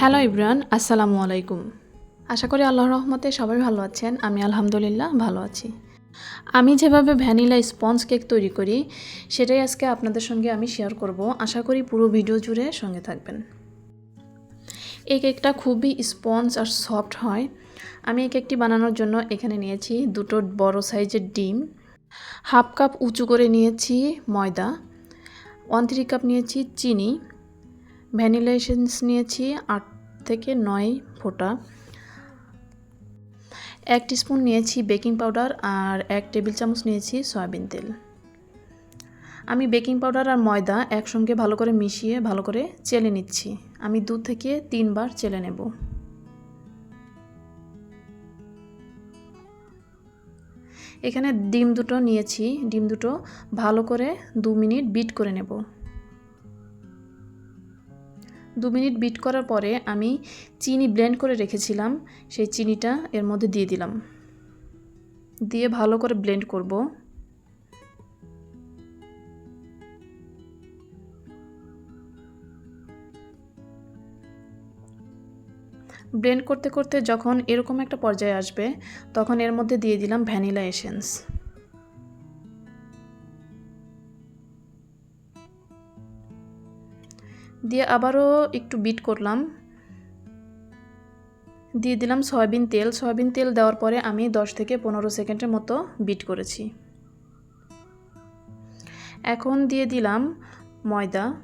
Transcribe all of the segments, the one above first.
Hello Ibran, আসসালামু আলাইকুম। আশা করি আল্লাহর রহমতে সবাই ভালো আছেন, আমি আলহামদুলিল্লাহ ভালো আছি। আমি যেভাবে ভ্যানিলা স্পঞ্জ কেক তৈরি করি, সেটাই আজকে আপনাদের সঙ্গে আমি শেয়ার করব। আশা করি পুরো ভিডিও জুড়ে সঙ্গে থাকবেন। এই কেকটা খুবই স্পঞ্জ আর সফট হয়। আমি এই কেকটি বানানোর জন্য এখানে নিয়েছি দুটো বড় সাইজের ডিম, হাফ কাপ উঁচু করে নিয়েছি ময়দা ওয়ান থ্রি কাপ নিয়েছি চিনি ভ্যানিলা এসেন্স নিয়েছি আট থেকে নয় ফোঁটা। এক স্পুন নিয়েছি বেকিং পাউডার আর এক টেবিল চামচ নিয়েছি সয়াবিন তেল। আমি বেকিং পাউডার আর ময়দা একসঙ্গে ভালো করে মিশিয়ে ভালো করে চেলে নিচ্ছি। আমি দু থেকে তিনবার চেলে নেব। এখানে ডিম দুটো নিয়েছি। ডিম দুটো ভালো করে দু মিনিট বিট করে নেব। দু মিনিট বিট করার পরে আমি চিনি ব্লেন্ড করে রেখেছিলাম, সেই চিনিটা এর মধ্যে দিয়ে দিলাম। দিয়ে ভালো করে ব্লেন্ড করব। ব্লেন্ড করতে করতে যখন এরকম একটা পর্যায়ে আসবে, তখন এর মধ্যে দিয়ে দিলাম ভ্যানিলা এসেন্স। দিয়ে আবারও একটু বিট করলাম। দিয়ে দিলাম সয়াবিন তেল। সয়াবিন তেল দেওয়ার পরে আমি 10 থেকে পনেরো সেকেন্ডের মতো বিট করেছি। এখন দিয়ে দিলাম ময়দা।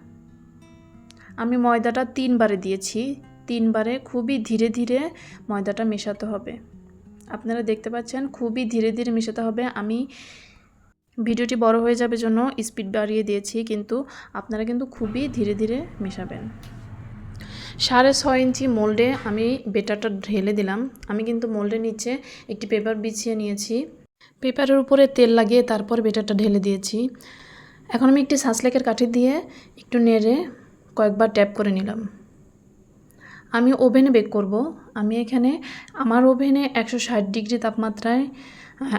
আমি ময়দাটা তিনবারে দিয়েছি। তিনবারে খুবই ধীরে ধীরে ময়দাটা মেশাতে হবে। আপনারা দেখতে পাচ্ছেন, খুবই ধীরে ধীরে মেশাতে হবে। আমি ভিডিওটি বড় হয়ে যাবে জন্য স্পিড বাড়িয়ে দিয়েছি, কিন্তু আপনারা কিন্তু খুবই ধীরে ধীরে মেশাবেন। সাড়ে ছয় ইঞ্চি মোল্ডে আমি বেটারটা ঢেলে দিলাম। আমি কিন্তু মোল্ডের নিচে একটি পেপার বিছিয়ে নিয়েছি। পেপারের উপরে তেল লাগিয়ে তারপর বেটারটা ঢেলে দিয়েছি। এখন আমি একটি সাসলেকের কাঠি দিয়ে একটু নেড়ে কয়েকবার ট্যাপ করে নিলাম। আমি ওভেনে বেক করব। আমি এখানে, আমার ওভেনে একশো ষাট ডিগ্রি তাপমাত্রায়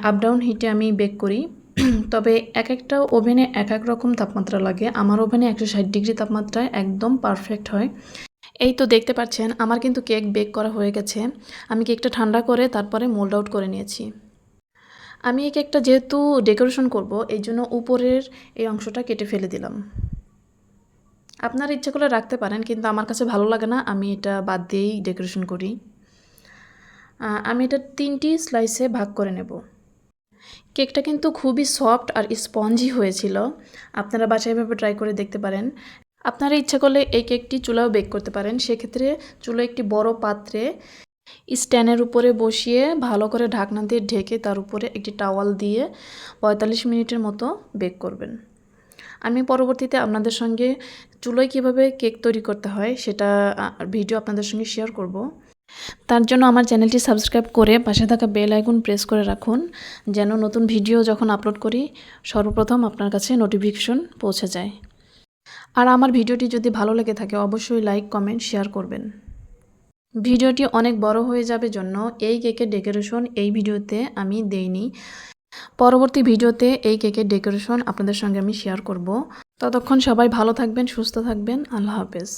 আপ ডাউন হিটে আমি বেক করি। তবে এক একটা ওভেনে এক এক রকম তাপমাত্রা লাগে। আমার ওভেনে একশো ষাট ডিগ্রি তাপমাত্রায় একদম পারফেক্ট হয়। এই তো দেখতে পাচ্ছেন, আমার কিন্তু কেক বেক করা হয়ে গেছে। আমি কেকটা ঠান্ডা করে তারপরে মোল্ড আউট করে নিয়েছি। আমি এই কেকটা যেহেতু ডেকোরেশন করব, এই জন্য উপরের এই অংশটা কেটে ফেলে দিলাম। আপনার ইচ্ছে করে রাখতে পারেন, কিন্তু আমার কাছে ভালো লাগে না, আমি এটা বাদ দিয়েই ডেকোরেশন করি। আমি এটা তিনটি স্লাইসে ভাগ করে নেব। কেকটা কিন্তু খুবই সফট আর স্পঞ্জি হয়েছিল। আপনারা বাসায় ট্রাই করে দেখতে পারেন। আপনারা ইচ্ছা করলে এই কেকটি চুলাও বেক করতে পারেন। সেক্ষেত্রে চুলো একটি বড় পাত্রে স্ট্যান্ডের উপরে বসিয়ে ভালো করে ঢাকনা দিয়ে ঢেকে তার উপরে একটি টাওয়াল দিয়ে পঁয়তাল্লিশ মিনিটের মতো বেক করবেন। আমি পরবর্তীতে আপনাদের সঙ্গে চুলোয় কীভাবে কেক তৈরি করতে হয় সেটা ভিডিও আপনাদের সঙ্গে শেয়ার করব। তার জন্য আমার চ্যানেলটি সাবস্ক্রাইব করে পাশে থাকা বেল আইকন প্রেস করে রাখুন, যেন নতুন ভিডিও যখন আপলোড করি, সর্বপ্রথম আপনার কাছে নোটিফিকেশন পৌঁছে যায়। আর আমার ভিডিওটি যদি ভালো লেগে থাকে, অবশ্যই লাইক কমেন্ট শেয়ার করবেন। ভিডিওটি অনেক বড় হয়ে যাবে জন্য এই কেকের ডেকোরেশন এই ভিডিওতে আমি দেইনি। পরবর্তী ভিডিওতে এই কেকের ডেকোরেশন আপনাদের সঙ্গে আমি শেয়ার করব। ততক্ষণ সবাই ভালো থাকবেন, সুস্থ থাকবেন, আল্লাহ হাফেজ।